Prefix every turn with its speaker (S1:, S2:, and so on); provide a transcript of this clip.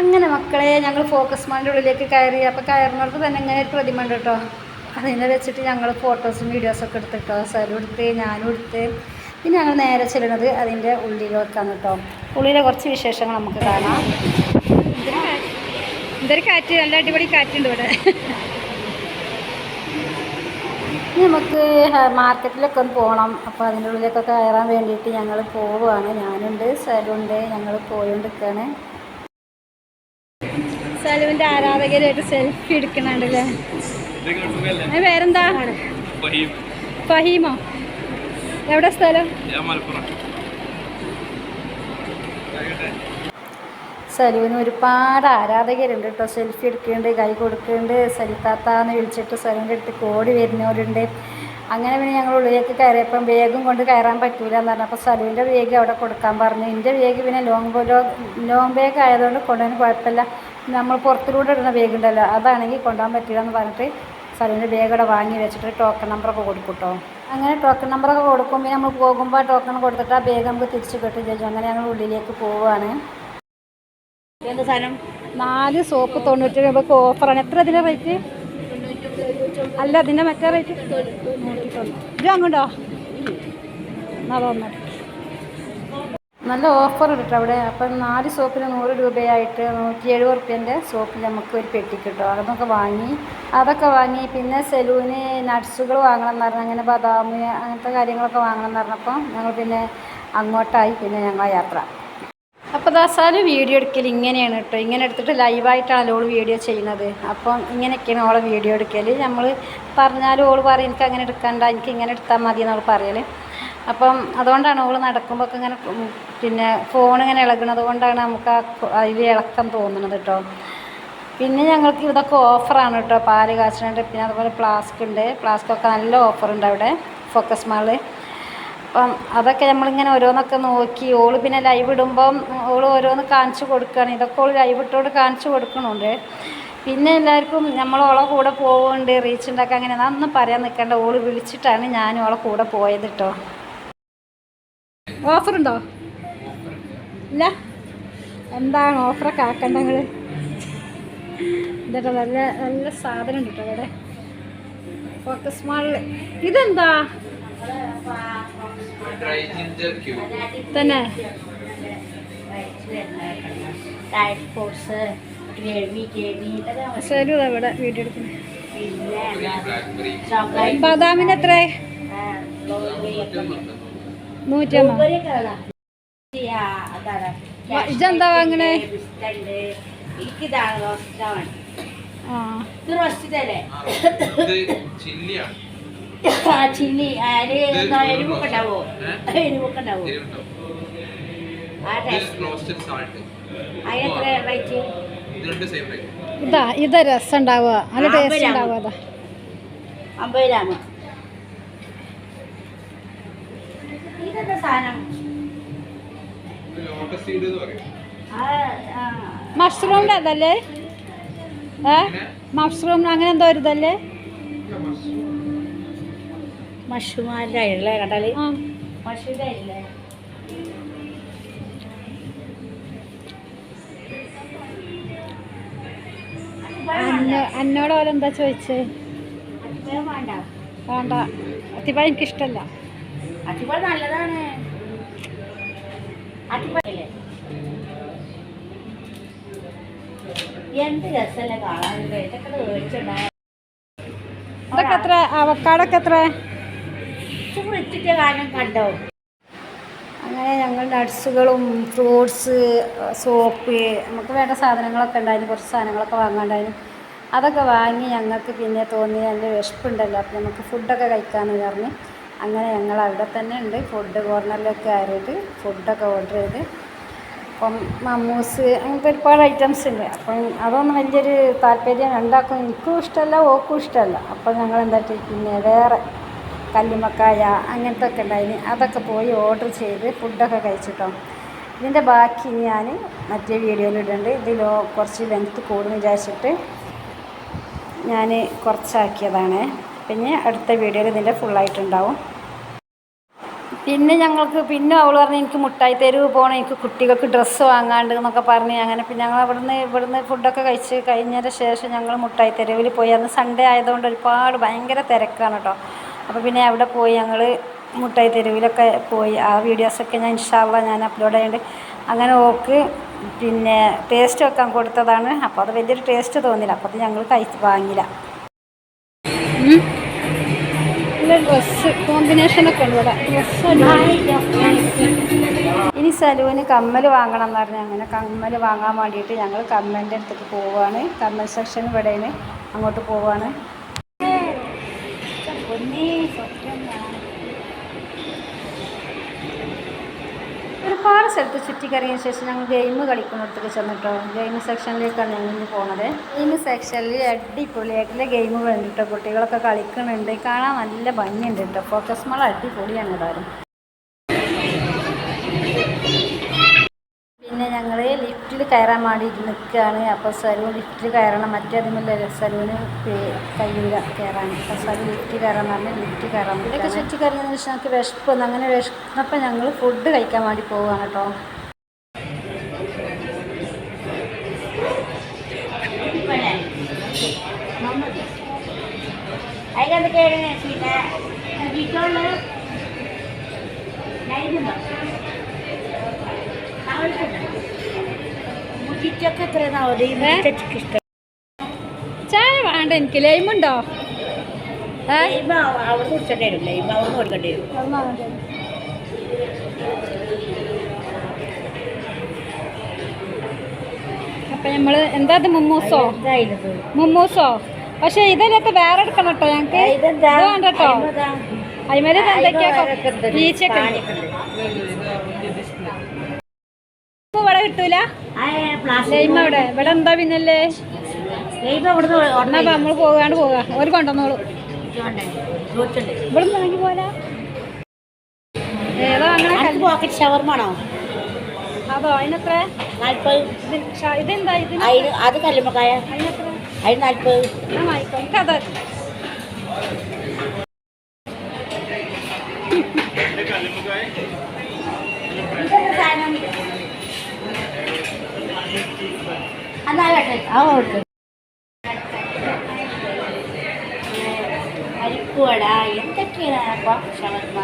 S1: അങ്ങനെ മക്കളെ ഞങ്ങൾ ഫോക്കസ് മാന്റെ ഉള്ളിലേക്ക് കയറി. അപ്പോൾ കയറുന്നവർക്ക് തന്നെ ഇങ്ങനെ ഒരു പ്രതിമ ഉണ്ട് കേട്ടോ അതിനെ വെച്ചിട്ട് ഞങ്ങൾ ഫോട്ടോസും വീഡിയോസൊക്കെ എടുത്തിട്ടോ സരും എടുത്ത് ഞാനും എടുത്ത്. പിന്നെ ഞങ്ങൾ നേരെ ചെല്ലുന്നത് അതിന്റെ ഉള്ളിലേക്കാണ് കേട്ടോ ഉള്ളിലെ കുറച്ച് വിശേഷങ്ങൾ നമുക്ക് കാണാം. എന്തൊരു കാറ്റ് നല്ല അടിപൊളി കാറ്റുണ്ട് ഇവിടെ. നമുക്ക് മാർക്കറ്റിലൊക്കെ ഒന്ന് പോകണം അപ്പോൾ അതിന്റെ ഉള്ളിലേക്കൊക്കെ കയറാൻ വേണ്ടിയിട്ട് ഞങ്ങൾ പോവുകയാണ് ഞാനുണ്ട് സാരുണ്ട് ഞങ്ങൾ പോയോണ്ടിരിക്കുകയാണ് സലുവിന്റെ ആരാധകരായിട്ട് സെൽഫി എടുക്കണുണ്ടല്ലേ വേറെന്താ പേരെന്താ? ഫഹീമോ? എവിടെ സ്ഥലം? സലുവിന് ഒരുപാട് ആരാധകരുണ്ട് കേട്ടോ. സെൽഫി എടുക്കുന്നുണ്ട് കൈ കൊടുക്കുന്നുണ്ട്. സലിത്താത്താന്ന് വിളിച്ചിട്ട് സലുവിന്റെ അടുത്ത് കോടി വരുന്നവരുണ്ട്. അങ്ങനെ പിന്നെ ഞങ്ങൾ ഉള്ളിലേക്ക് കയറിയപ്പം വേഗം കൊണ്ട് കയറാൻ പറ്റൂല എന്ന് പറഞ്ഞപ്പോൾ സലുവിന്റെ വേഗം അവിടെ കൊടുക്കാൻ പറഞ്ഞു. എന്റെ വേഗം പിന്നെ ലോങ് ലോങ് ബാഗ് ആയതുകൊണ്ട് കൊണ്ടുവന്ന് കുഴപ്പമില്ല. നമ്മൾ പുറത്തിലൂടെ ഇടുന്ന ബാഗ് ഉണ്ടല്ലോ അതാണെങ്കിൽ കൊണ്ടുപോകാൻ പറ്റില്ല എന്ന് പറഞ്ഞിട്ട് സലൂണിന്റെ ബാഗ് ഇവിടെ വാങ്ങി വെച്ചിട്ട് ടോക്കൺ നമ്പറൊക്കെ കൊടുക്കും കേട്ടോ അങ്ങനെ ടോക്കൺ നമ്പറൊക്കെ കൊടുക്കും പിന്നെ നമ്മൾ പോകുമ്പോൾ ടോക്കൺ കൊടുത്തിട്ട് ആ ബാഗ് നമുക്ക് തിരിച്ചു കിട്ടും ചോദിച്ചു അങ്ങനെ ഞങ്ങൾ ഉള്ളിലേക്ക് പോവുകയാണ്.
S2: എന്ത് സാധനം?
S1: നാല് സോപ്പ് തൊണ്ണൂറ്റി രൂപക്ക് ഓഫറാണ് എത്ര ഇതിന്റെ റേറ്റ് അല്ല അതിന്റെ മറ്റേ റേറ്റ് ഇത് അങ്ങോട്ടോ എന്നാ തോന്നട്ടെ നല്ല ഓഫർ കിട്ടും അവിടെ. അപ്പം നാല് സോപ്പിന് നൂറ് രൂപയായിട്ട് നൂറ്റി എഴുപത് റുപ്യന്റെ സോപ്പിൽ നമുക്ക് ഒരു പെട്ടി കിട്ടും. അതൊക്കെ വാങ്ങി അതൊക്കെ വാങ്ങി. പിന്നെ സെലൂന് നട്ട്സുകൾ വാങ്ങണം എന്ന് പറഞ്ഞാൽ അങ്ങനെ ബദാം അങ്ങനത്തെ കാര്യങ്ങളൊക്കെ വാങ്ങണം എന്ന് പറഞ്ഞപ്പോൾ ഞങ്ങൾ പിന്നെ അങ്ങോട്ടായി പിന്നെ ഞങ്ങൾ യാത്ര. അപ്പോൾ ദാസാൽ വീഡിയോ എടുക്കൽ ഇങ്ങനെയാണ് കേട്ടോ ഇങ്ങനെ എടുത്തിട്ട് ലൈവായിട്ടാണല്ലോ ഓൾ വീഡിയോ ചെയ്യുന്നത്. അപ്പം ഇങ്ങനെയൊക്കെയാണ് ഓളെ വീഡിയോ എടുക്കൽ നമ്മൾ പറഞ്ഞാലും ഓൾ പറയും എനിക്ക് അങ്ങനെ എടുക്കണ്ട എനിക്ക് ഇങ്ങനെ എടുത്താൽ മതി എന്നവൾ പറയൽ അപ്പം അതുകൊണ്ടാണ് ഓൾ നടക്കുമ്പോൾ ഒക്കെ ഇങ്ങനെ പിന്നെ ഫോൺ ഇങ്ങനെ ഇളകുന്നത് കൊണ്ടാണ് നമുക്ക് ആ അതിൽ ഇളക്കം തോന്നുന്നത് കേട്ടോ പിന്നെ ഞങ്ങൾക്ക് ഇതൊക്കെ ഓഫറാണ് കേട്ടോ പാൽ കാച്ചുന്നുണ്ട് പിന്നെ അതുപോലെ ഫ്ലാസ്ക് ഉണ്ട്. ഫ്ലാസ്ക് ഒക്കെ നല്ല ഓഫറുണ്ട് അവിടെ. ഫോക്കസ് മാൾ അപ്പം അതൊക്കെ നമ്മളിങ്ങനെ ഓരോന്നൊക്കെ നോക്കി ഓൾ പിന്നെ ലൈവ് ഇടുമ്പം ഓൾ ഓരോന്ന് കാണിച്ചു കൊടുക്കുകയാണ് ഇതൊക്കെ ഓൾ ലൈവ് ഇട്ടോട് കാണിച്ചു കൊടുക്കണുണ്ട്. പിന്നെ എല്ലാവർക്കും നമ്മൾ ഓളെ കൂടെ പോവുന്നുണ്ട് റീച്ച് ഉണ്ടാക്കാൻ അങ്ങനെ അതൊന്നും പറയാൻ നിൽക്കേണ്ട ഓൾ വിളിച്ചിട്ടാണ് ഞാനും ഓളെ കൂടെ പോയത് കേട്ടോ ഓഫറുണ്ടോ? ഇല്ല. എന്താണ് ഓഫറൊക്കെ ആക്കണ്ട നിങ്ങൾ ഇതൊക്കെ നല്ല നല്ല സാധനം ഉണ്ട് കേട്ടോ അവിടെ ഫോക്കസ് മാളിൽ ഇതെന്താ? തന്നെ. ശരി ഇവിടെ വീഡിയോ
S2: എടുക്കുന്നത്
S1: ബദാമിന് എത്ര നൂറ്റൊന്നോ
S2: അതാണ്
S1: ഇതെന്താ വാങ്ങണേ?
S2: ബിസ്ക്കറ്റ് എനിക്കിതാണ് റോസ്റ്റാണ്.
S1: ആ.
S2: ഇത് ആ ചില്ലി. അതിൽ എന്താ എരിവൊക്കെ ഉണ്ടാവോ എരിവൊക്കെ ഉണ്ടാവോ ആ
S3: ഇത് ഇത്
S1: രസം ഉണ്ടാവുക നല്ല ടേസ്റ്റ് ഉണ്ടാവുക അതാ.
S2: അമ്പത് ഗ്രാം. ഇതെന്താ സാധനം?
S3: ലോട്ടസ് സീഡ് എന്ന് പറയും.
S2: ആ ആ.
S1: മഷ്റൂമിന്റെ അതല്ലേ? ഏ? മഷ്റൂം അങ്ങനെ എന്തോ ഒരു ഇതല്ലേ?
S2: മഷ്റൂമാരുടെ അല്ലേ കണ്ടാൽ? അല്ലേ
S1: അന്ന എന്നോട് പോലെ എന്താ ചോദിച്ചേ
S2: വേണ്ട.
S1: വേണ്ട. അതിപ്പോ
S2: അത്തിപ്പഴം നല്ലതാണ്. എന്ത് രസമല്ലേ കാണാൻ. ഇതൊക്കെ മേടിച്ചിട്ടുണ്ടായ
S1: ഇതൊക്കെ എത്ര? അവക്കാടൊക്കെ എത്ര?
S2: വൃത്തിന്റെ കാര്യം കണ്ടോ?
S1: അങ്ങനെ ഞങ്ങൾ നട്ട്സുകളും ഫ്രൂട്ട്സ് സോപ്പ് നമുക്ക് വേണ്ട സാധനങ്ങളൊക്കെ ഉണ്ടായിരുന്നു. കുറച്ച് സാധനങ്ങളൊക്കെ വാങ്ങാണ്ടായിരുന്നു. അതൊക്കെ വാങ്ങി ഞങ്ങൾക്ക് പിന്നെ തോന്നി എന്റെ വിശപ്പുണ്ടല്ലോ. അപ്പോൾ നമുക്ക് ഫുഡൊക്കെ കഴിക്കാമെന്ന് പറഞ്ഞ് അങ്ങനെ ഞങ്ങൾ അവിടെ തന്നെ ഉണ്ട്. ഫുഡ് കോർണറിലൊക്കെ ആയിട്ട് ഫുഡൊക്കെ ഓർഡർ ചെയ്ത്. അപ്പം മമ്മൂസ് അങ്ങനത്തെ ഒരുപാട് ഐറ്റംസ് ഉണ്ട്. അപ്പം അതൊന്നും വലിയൊരു താല്പര്യം ഉണ്ടാക്കും എനിക്കും ഇഷ്ടമല്ല ഓക്കും ഇഷ്ടമല്ല. അപ്പം ഞങ്ങൾ എന്താ പിന്നെ വേറെ കല്ലുമക്കായ അങ്ങനത്തെ ഒക്കെ ഉണ്ടായിന്. അതൊക്കെ പോയി ഓർഡർ ചെയ്ത് ഫുഡൊക്കെ കഴിച്ചിട്ടോ. ഇതിന്റെ ബാക്കി ഞാൻ മറ്റേ വീഡിയോയിൽ ഇടുന്നുണ്ട് ഇതിൽ കുറച്ച് ലെങ്ത്ത് കൂടും വിചാരിച്ചിട്ട് ഞാൻ കുറച്ചാക്കിയതാണ്. പിന്നെ അടുത്ത വീഡിയോയിൽ ഇതിന്റെ ഫുള്ളായിട്ടുണ്ടാവും പിന്നെ ഞങ്ങൾക്ക് പിന്നെ അവൾ പറഞ്ഞു എനിക്ക് മുട്ടായി തെരുവ് പോകണം എനിക്ക് കുട്ടികൾക്ക് ഡ്രസ്സ് വാങ്ങാണ്ട് എന്നൊക്കെ പറഞ്ഞ് അങ്ങനെ പിന്നെ ഞങ്ങൾ അവിടുന്ന് ഇവിടുന്ന് ഫുഡൊക്കെ കഴിച്ച് കഴിഞ്ഞതിന് ശേഷം ഞങ്ങൾ മുട്ടായി തെരുവിൽ പോയി. അന്ന് സൺഡേ ആയതുകൊണ്ട് ഒരുപാട് ഭയങ്കര തിരക്കാണ് കേട്ടോ അപ്പോൾ പിന്നെ അവിടെ പോയി ഞങ്ങൾ മുട്ടായി തെരുവിലൊക്കെ പോയി. ആ വീഡിയോസൊക്കെ ഞാൻ ഇൻഷാള്ള ഞാൻ അപ്ലോഡ് ചെയ്യുന്നുണ്ട് അങ്ങനെ ഓക്ക് പിന്നെ ടേസ്റ്റ് വെക്കാൻ കൊടുത്തതാണ്. അപ്പോൾ അത് വലിയൊരു ടേസ്റ്റ് തോന്നില്ല. അപ്പോൾ അത് ഞങ്ങൾ കഴിച്ച് വാങ്ങില്ല ഡ്രസ്സ് കോമ്പിനേഷനൊക്കെ ഉണ്ട് ഇവിടെ. ഡ്രസ്സ് ഇനി സലൂന് കമ്മൽ വാങ്ങണം എന്ന് പറഞ്ഞാൽ അങ്ങനെ കമ്മൽ വാങ്ങാൻ വേണ്ടിയിട്ട് ഞങ്ങൾ കമ്മലിന്റെ അടുത്തേക്ക് പോവുകയാണ്. കമ്മൽ സെക്ഷൻ ഇവിടെയാണ് അങ്ങോട്ട് പോവുകയാണ്. ഒരുപാട് സ്ഥലത്ത് ചുറ്റിക്കറിയതിന് ശേഷം ഞങ്ങൾ ഗെയിം കളിക്കുന്നിടത്തേക്ക് ചെന്നിട്ടോ? ഗെയിം സെക്ഷനിലേക്കാണ് ഞങ്ങൾ ഇന്ന് പോണത്. ഗെയിം സെക്ഷനിൽ അടിപൊളിയായിട്ടുള്ള ഗെയിമുകൾ ഉണ്ട് കേട്ടോ കുട്ടികളൊക്കെ കളിക്കുന്നുണ്ട്. കാണാൻ നല്ല ഭംഗിയുണ്ട് കേട്ടോ ഫോക്കസ് മാൾ അടിപൊളിയാണ് ഇടാറും കയറാൻ വേണ്ടി നിൽക്കുകയാണ്. അപ്പോൾ സലൂൺ ലിഫ്റ്റിൽ കയറണം. മറ്റേ അതിമല്ല സലൂന് കഴിയില്ല കയറാൻ. അപ്പോൾ സലൂൺ ലിഫ്റ്റ് കയറാൻ പറഞ്ഞ് ലിഫ്റ്റ് കയറാൻ ഇതൊക്കെ ചുറ്റി കറിയെന്ന് വെച്ചാൽ ഞങ്ങൾക്ക് വിശപ്പ് വന്നു. അങ്ങനെ വിശന്നപ്പോൾ ഞങ്ങൾ ഫുഡ് കഴിക്കാൻ വേണ്ടി പോവുകയാണ് കേട്ടോ.
S2: അതിലെന്തൊക്കെയാണ് പിന്നെ
S1: ചായ വേണ്ട എനിക്ക് ലൈമുണ്ടോ അപ്പൊ നമ്മൾ എന്താ ഇത് മുമ്മൂസോ? മുമ്മൂസോ? പക്ഷെ ഇതിനകത്ത് വേറെ എടുക്കണം കേട്ടോ ഇത് വേണ്ട കേട്ടോ. അതിമേലെ എന്തൊക്കെയാ? ഇവിടെ കിട്ടൂല? ഇവിടെ ഇവിടെ എന്താ പിന്നല്ലേ? എന്നാ നമ്മൾ പോകാണ്ട് പോകാ. ഒരു കൊണ്ടുവന്നോളൂ. ഇവിടെ വാങ്ങി പോരാ. ഏതാ അങ്ങനെ
S2: പോക്കറ്റ് ഷവർമാണോ
S1: അതോ അതിനെത്ര? ഇതെന്താ
S2: ഇത് അത് കല്ലുമ്മക്കായ.
S1: അതിനെത്ര?
S2: അതിന് നാൽപ്പത്
S1: വാങ്ങിക്കോ. എനിക്ക് ಅರಿಕೋಡ
S2: ಎಂತಕ್ಕೆ ಬಾಕ್ಸ್ ಅವತ್ತು